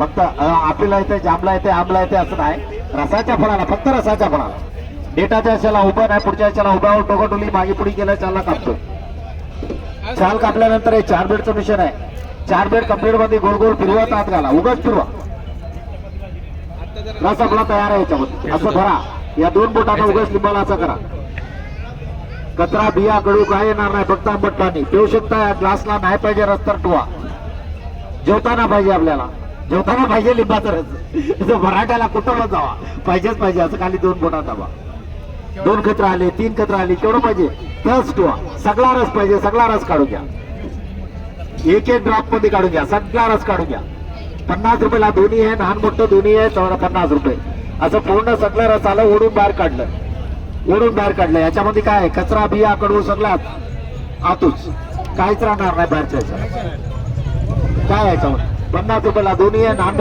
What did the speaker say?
फक्त आपल्याला येते जांभला येते आंबला येते असं नाही. रसाच्या फळाला फक्त रसाच्या फळाला. डेटाच्या याच्याला उभं नाही पुढच्या याच्याला उभ्यावर टोकटोली मागे पुढे केलं चालला कापतो चाल कापल्यानंतर हे चार बेडचं मिशन आहे. चार बेड कंप्लीटमध्ये गोल गोल फिरवा तात घाला. उगाच फिरवा. रस आपला तयार आहे याच्यामध्ये. असं धरा. या दोन बोटाचा उगाच लिंबाला असं करा. कचरा बिया गळू काय येणार नाही फक्त आंबट पाणी. पिऊ शकता या ग्लासला नाही पाहिजे रस तर टुवा जेवताना पाहिजे आपल्याला. जेवताना पाहिजे लिंबाचा रस. मराठ्याला कुठं जावा? पाहिजेच पाहिजे असं खाली दोन बोटात दाबा दोन खत्र आले तीन खत्र आले केवढं पाहिजे? तस टुवा सगळा रस पाहिजे सगळा रस काढून घ्या. एक एक ड्रॉपमध्ये काढून घ्या सगळा रस काढून घ्या. पन्नास रुपयाला दोन्ही आहे लहान मोठं दोन्ही आहे चौदा पन्नास रुपये. असं पूर्ण सगळं रस आलं ओढून बाहेर काढलं. ओढून बाहेर काढलं. याच्यामध्ये काय आहे? कचरा बिया कडू सगळ्यात आतूच. काहीच राहणार नाही बाहेरच्या याच्यात. काय आहे? पन्नास रुपयाला दोन्ही आहे लहान